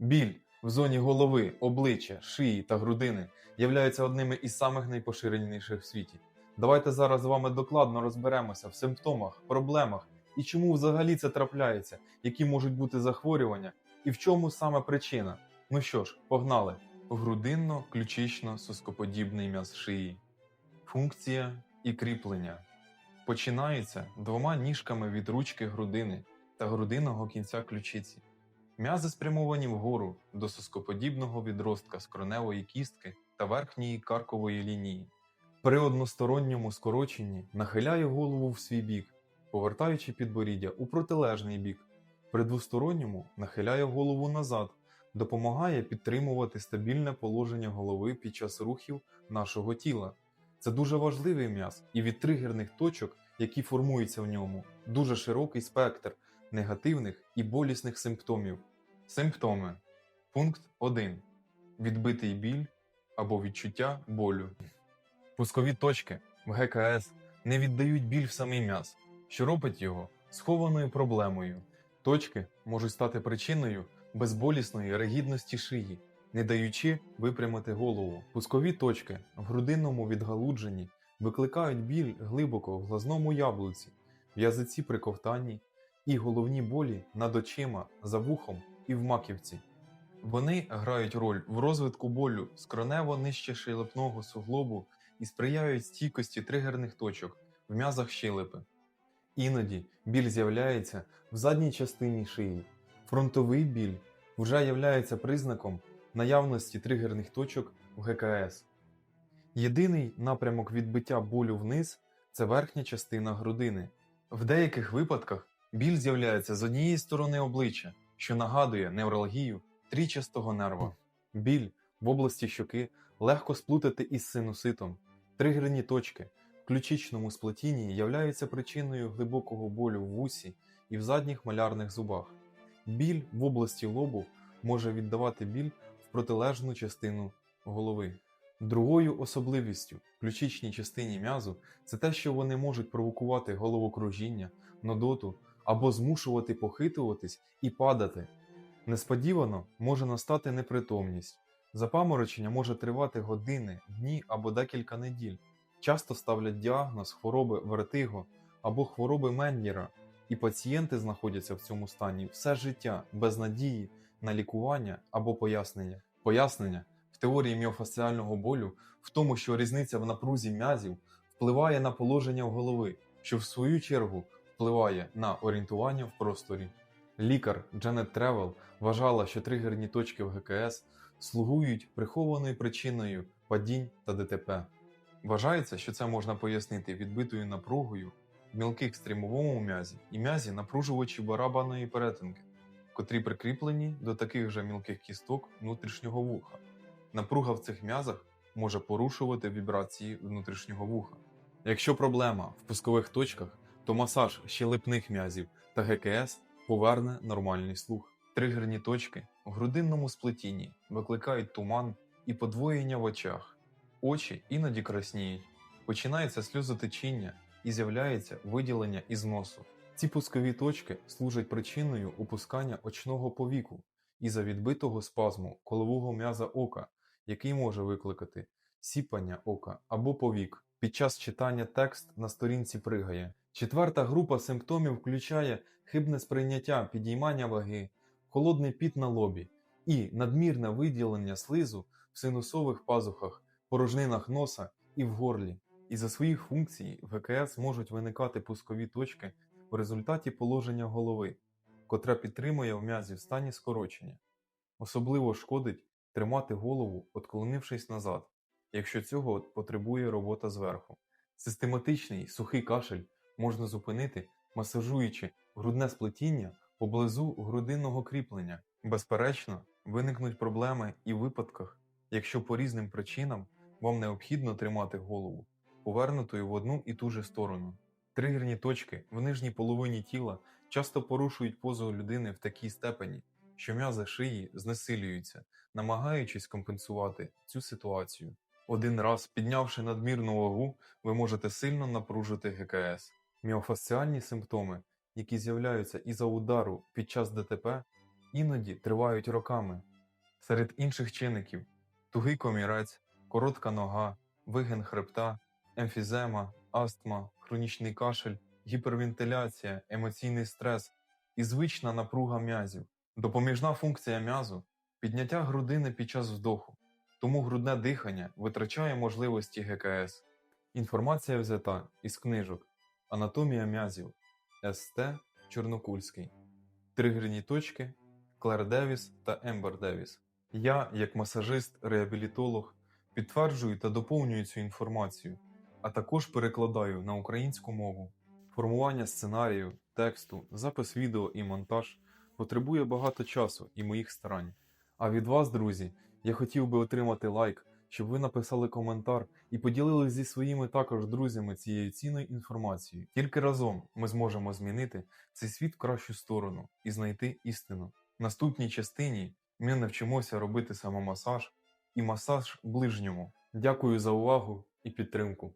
Біль в зоні голови, обличчя, шиї та грудини являються одними із самих найпоширеніших в світі. Давайте зараз з вами докладно розберемося в симптомах, проблемах і чому взагалі це трапляється, які можуть бути захворювання і в чому саме причина. Ну що ж, погнали! Грудинно-ключично-соскоподібний м'яз шиї. Функція і кріплення починається двома ніжками від ручки грудини та грудинного кінця ключиці. М'язи спрямовані вгору до соскоподібного відростка скроневої кістки та верхньої каркової лінії. При односторонньому скороченні нахиляє голову в свій бік, повертаючи підборіддя у протилежний бік. При двосторонньому нахиляє голову назад, допомагає підтримувати стабільне положення голови під час рухів нашого тіла. Це дуже важливий м'яз, і від тригерних точок, які формуються в ньому, дуже широкий спектр негативних і болісних симптомів. Симптоми. Пункт 1. Відбитий біль або відчуття болю. Пускові точки в ГКС не віддають біль в самий м'яз, що робить його схованою проблемою. Точки можуть стати причиною безболісної ригідності шиї, не даючи випрямити голову. Пускові точки в грудинному відгалудженні викликають біль глибоко в глазному яблуці, в язиці при ковтанні і головні болі над очима, за вухом і в маківці. Вони грають роль в розвитку болю скронево нижче щелепного суглобу і сприяють стійкості тригерних точок в м'язах щелепи. Іноді біль з'являється в задній частині шиї. Фронтовий біль вже являється признаком наявності тригерних точок в ГКС. Єдиний напрямок відбиття болю вниз це верхня частина грудини. В деяких випадках біль з'являється з однієї сторони обличчя, що нагадує невралгію трічастого нерва. Біль в області щоки легко сплутати із синуситом. Тригерні точки в ключичному сплетінні являються причиною глибокого болю в вусі і в задніх малярних зубах. Біль в області лобу може віддавати біль в протилежну частину голови. Другою особливістю в ключичній частині м'язу це те, що вони можуть провокувати головокружіння, нудоту або змушувати похитуватись і падати. Несподівано може настати непритомність. Запаморочення може тривати години, дні або декілька неділь. Часто ставлять діагноз хвороби вертиго або хвороби Меннєра, і пацієнти знаходяться в цьому стані все життя без надії на лікування або пояснення. Пояснення в теорії міофасціального болю в тому, що різниця в напрузі м'язів впливає на положення голови, що в свою чергу впливає на орієнтування в просторі. Лікар Дженет Тревел вважала, що тригерні точки в ГКС слугують прихованою причиною падінь та ДТП. Вважається, що це можна пояснити відбитою напругою в мілких стрімовому м'язі і м'язі напружувачі барабаної перетинки, котрі прикріплені до таких же мілких кісток внутрішнього вуха. Напруга в цих м'язах може порушувати вібрації внутрішнього вуха. Якщо проблема в пускових точках, то масаж щелепних м'язів та ГКС поверне нормальний слух. Тригерні точки в грудинному сплетінні викликають туман і подвоєння в очах. Очі іноді красніють, починається сльозотечіння і з'являється виділення із носу. Ці пускові точки служать причиною опускання очного повіку із-за відбитого спазму колового м'яза ока, який може викликати сіпання ока або повік. Під час читання текст на сторінці пригає. Четверта група симптомів включає хибне сприйняття підіймання ваги, холодний піт на лобі і надмірне виділення слизу в синусових пазухах, порожнинах носа і в горлі. Із-за своїх функцій в ГКС можуть виникати пускові точки в результаті положення голови, котре підтримує в м'язі в стані скорочення. Особливо шкодить тримати голову, отклонившись назад, якщо цього потребує робота зверху. Систематичний сухий кашель можна зупинити, масажуючи грудне сплетіння поблизу грудинного кріплення. Безперечно, виникнуть проблеми і в випадках, якщо по різним причинам вам необхідно тримати голову, повернутою в одну і ту же сторону. Тригерні точки в нижній половині тіла часто порушують позу людини в такій степені, що м'язи шиї знесилюються, намагаючись компенсувати цю ситуацію. Один раз, піднявши надмірну вагу, ви можете сильно напружити ГКС. Міофасціальні симптоми, які з'являються із-за удару під час ДТП, іноді тривають роками Серед інших чинників тугий комірець, коротка нога, вигин хребта, емфізема, астма, хронічний кашель, гіпервентиляція, емоційний стрес і звична напруга м'язів. Допоміжна функція м'язу підняття грудини під час вдоху, тому грудне дихання витрачає можливості ГКС. Інформація взята із книжок Анатомія м'язів СТ Чорнокульський, Тригерні точки Клер Девіс та Ембер Девіс. Я, як масажист-реабілітолог, підтверджую та доповнюю цю інформацію, а також перекладаю на українську мову. Формування сценарію, тексту, запис відео і монтаж потребує багато часу і моїх старань. А від вас, друзі, я хотів би отримати лайк, щоб ви написали коментар і поділилися зі своїми також друзями цією цінною інформацією. Тільки разом ми зможемо змінити цей світ в кращу сторону і знайти істину. В наступній частині ми навчимося робити самомасаж і масаж ближньому. Дякую за увагу і підтримку.